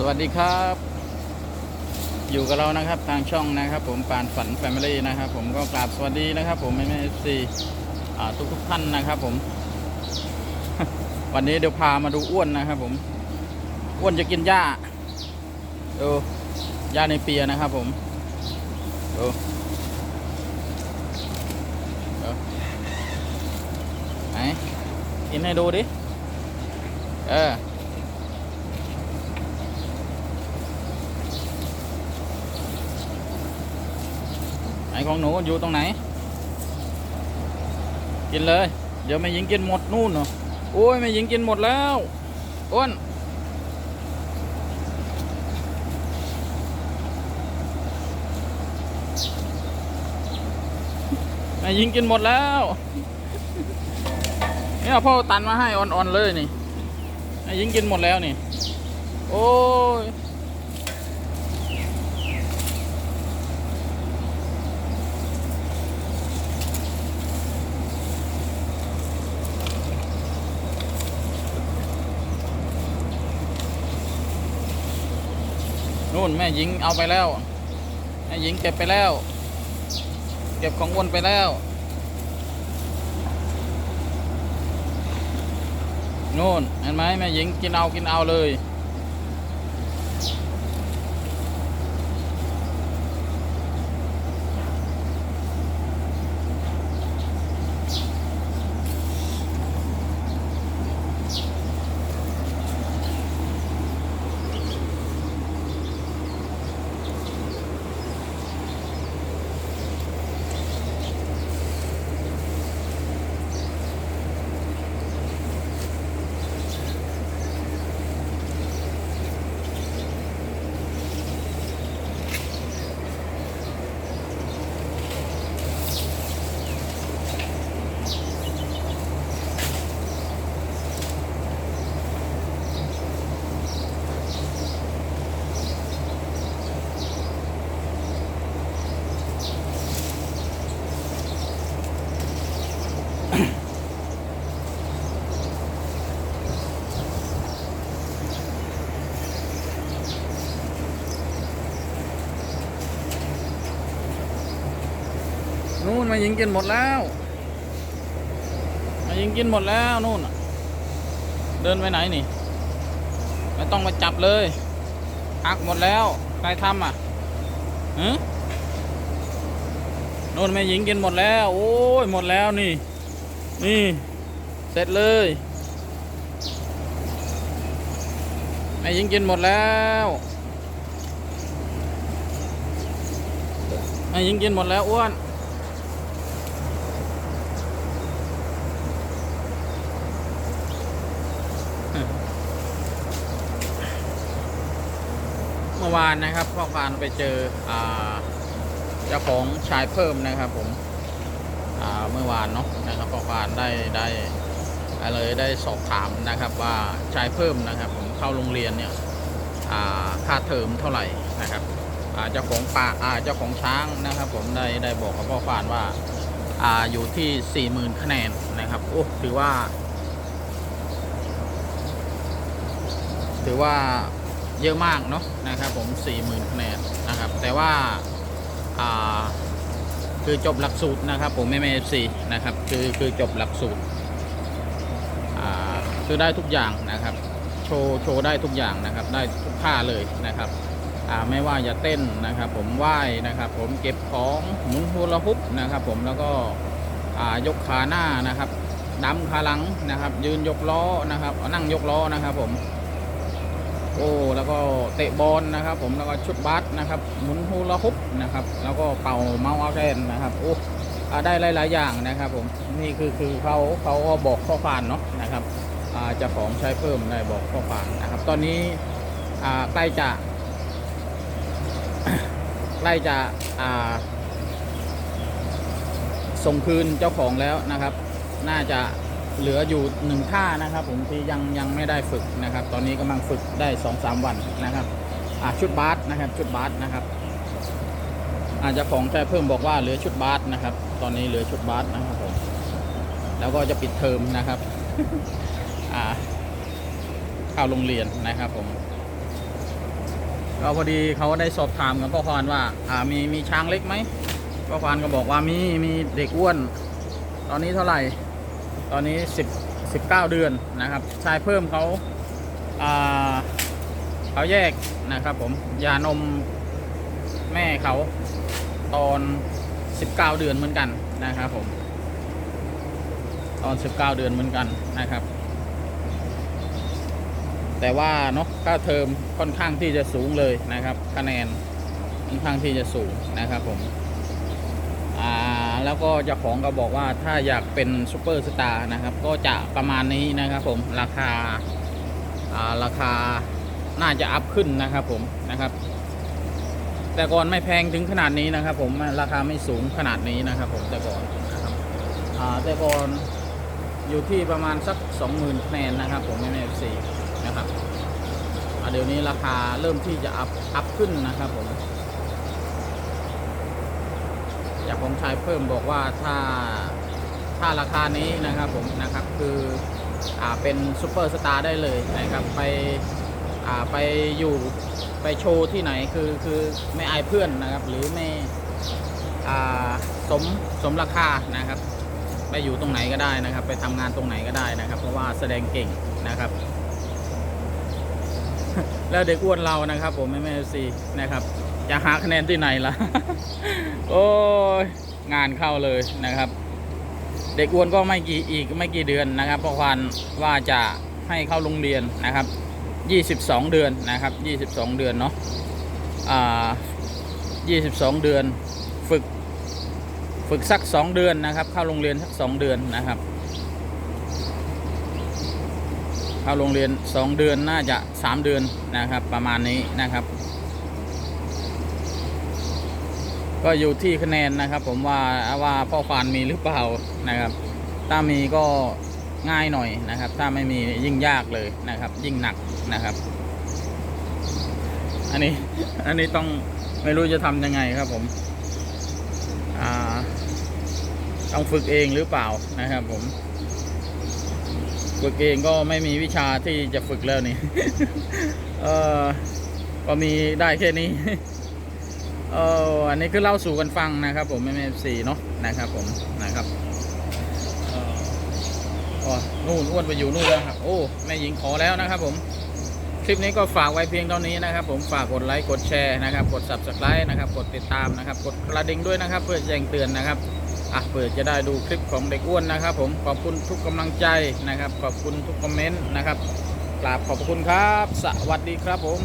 สวัสดีครับ อยู่กับเรานะครับทางช่องนะครับ ผมปานฝันแฟมิลี่นะครับ ผมก็กราบสวัสดีนะครับ ผมแม่แม่เอฟซีทุกทุกท่านนะครับผม วันนี้เดี๋ยวพามาดูอ้วนนะครับ ผมอ้วนจะกินหญ้าดูหญ้าในเปียนะครับ ผมดูดูไหนกินให้ดูดิเออ ไหน ของหนูอยู่ตรงไหน กินเลย เดี๋ยวแม่หญิงกินหมดนู่นเนาะโอ้ยแม่หญิงกินหมดแล้วอ้นแม่หญิงกินหมดแล้วเนี่ยพ่อตันมาให้อ่อนๆเลยนี่แม่หญิงกินหมดแล้วนี่ โอ้ย นู่นแม่หญิงเอาไปแล้วแม่หญิงเก็บไปแล้ว เก็บของอ้วนไปแล้วนู่นเห็นไหมแม่หญิงกินเอากินเอาเลย นู่นแม่หญิงกินหมดแล้วแม่หญิงกินหมดแล้วนู่นเดินไปไหนนี่ ไม่ต้องมาจับเลยหักหมดแล้วใครทำอะหืนู่นแม่หญิงกินหมดแล้ว โอ้ยหมดแล้วนี่ นี่ เสร็จเลยแม่หญิงกินหมดแล้วแม่หญิงกินหมดแล้วอ้วนเมื่อวานนะครับพ่อฟานไปเจออเจ้าของชายเพิ่มนะครับผม เมื่อวานเนาะนะครับพ่อฟานได้ได้เลยได้สอบถามนะครับว่าชายเพิ่มนะครับผมเข้าโรงเรียนเนี่ยค่าเทอมเท่าไหร่นะครับเจ้าของป่าเจ้าของช้างนะครับ ผมได้ได้บอกกับพ่อฟานว่าอาอยู่ที่ 40,000คะแนนนะครับโอ้ถือว่า ถือว่าเยอะมากเนาะนะครับผม 40,000คะแนนนะครับ แต่ว่าอ่า คือจบหลักสูตรนะครับ ผมไม่ไม่สีนะครับ คือคือจบหลักสูตรคือได้ทุกอย่างนะครับ โชว์โชว์ได้ทุกอย่างนะครับ ได้ทุกท่าเลยนะครับไม่ว่าจะเต้นนะครับ ผมไหว้นะครับ ผมเก็บของหมุนฮูลาฮุปนะครับ ผมแล้วก็ยกขาหน้านะครับดำขาหลังนะครับ ยืนยกล้อนะครับนั่งยกล้อนะครับ ผม โอ้แล้วก็เตะบอลนะครับ ผมแล้วก็ชุดบาสนะครับหมุนฮูลาฮุปนะครับ แล้วก็เป่าเมาส์อาแกนนะครับโอ้อได้หลาย ๆ อย่างนะครับผมนี่คือคือเขาเขาก็บอกข้อความเนาะนะครับจ้าของใช้เพิ่มได้บอกข้อความนะครับ ตอนนี้ใกล้จะใกล้จะส่งคืนเจ้าของแล้วนะครับ น่าจะ เหลืออยู่หนึ่งท่านะครับ ผมที่ยังยังไม่ได้ฝึกนะครับ ตอนนี้กำลังฝึกได้สองสามวันนะครับอ่าชุดบาสนะครับชุดบาสนะครับ อาจจะของใจเพิ่มบอกว่าเหลือชุดบาสนะครับ ตอนนี้เหลือชุดบาสนะครับผมแล้วก็จะปิดเทอมนะครับอ่าเข้าโรงเรียนนะครับผมก็พอดีเขาได้สอบถามกับพ่อควานว่า อ่ามีมีช้างเล็กไหมพ่อควานก็บอกว่ามีมีเด็กอ้วน ตอนนี้เท่าไหร่ ตอนนี้ 10 19 เดือนนะครับ ชายเพิ่มเขาอ่าเขาแยกนะครับผมยานมแม่เขาตอน 19 เดือนเหมือนกันนะครับผมตอน 19 เดือนเหมือนกันนะครับ แต่ว่าเนาะค่าเทอมค่อนข้างที่จะสูงเลยนะครับ คะแนนค่อนข้างที่จะสูงนะครับผมอ่า แล้วก็เจ้าของก็บอกว่าถ้าอยากเป็นซูเปอร์สตาร์นะครับ ก็จะประมาณนี้นะครับผมราคาราคาน่าจะอัพขึ้นนะครับผมนะครับ แต่ก่อนไม่แพงถึงขนาดนี้นะครับ ผมราคาไม่สูงขนาดนี้นะครับ ผมแต่ก่อนนะครับแต่ก่อนอยู่ที่ประมาณสัก 20,000คะแนนนะครับ ผมไม่แม่สี่นะครับเดี๋ยวนี้ราคาเริ่มที่จะอัพอัพขึ้นนะครับผม อยากผมชายเพิ่มบอกว่าถ้าถ้าราคานี้นะครับผมนะครับคืออ่าเป็นซูเปอร์สตาร์ได้เลยนะครับไปอ่าไปอยู่ไปโชว์ที่ไหนคือคือไม่อายเพื่อนนะครับ หรือไม่อ่าสมสมราคานะครับไปอยู่ตรงไหนก็ได้นะครับ ไปทำงานตรงไหนก็ได้นะครับ เพราะว่าแสดงเก่งนะครับ แล้วเด็กอ้วนเรานะครับ ผมไม่ไม่ซีนะครับ จะหาคะแนนที่ไหนล่ะ โอ้ยงานเข้าเลยนะครับ เด็กอ้วนก็ไม่กี่อีกไม่กี่เดือนนะครับเพราะวันว่าจะให้เข้าโรงเรียนนะครับ 22 เดือนนะครับ 22 เดือนเนาะอ่า22 เดือนฝึกฝึกสัก 2 เดือนนะครับ เข้าโรงเรียนสัก 2 เดือนนะครับ เข้าโรงเรียน 2 เดือนน่าจะ 3 เดือนนะครับ ประมาณนี้นะครับ ก็อยู่ที่คะแนนนะครับ ผมว่าว่าพ่อฟานมีหรือเปล่านะครับ ถ้ามีก็ง่ายหน่อยนะครับ ถ้าไม่มียิ่งยากเลยนะครับ ยิ่งหนักนะครับ อันนี้อันนี้ต้องไม่รู้จะทำยังไงครับผมต้องฝึกเองหรือเปล่านะครับ ผม ฝึกเองก็ไม่มีวิชาที่จะฝึกแล้วนี่ เออก็มีได้แค่นี้ เอออันนี้คือเล่าสู่กันฟังนะครับ ผมไม่ไม่สีเนาะนะครับผมนะครับอ๋อนู่นอ้วนไปอยู่นู่นแล้วครับ โอ้แม่หญิงขอแล้วนะครับ ผมคลิปนี้ก็ฝากไว้เพียงเท่านี้นะครับ ผมฝากกดไลค์กดแชร์นะครับ กด subscribe นะครับ กดติดตามนะครับ กดกระดิ่งด้วยนะครับ เพื่อแจ้งเตือนนะครับอะเปิดจะได้ดูคลิปของเด็กอ้วนนะครับ ผมขอบคุณทุกกำลังใจนะครับ ขอบคุณทุกคอมเมนต์นะครับกราบขอบคุณครับ สวัสดีครับผม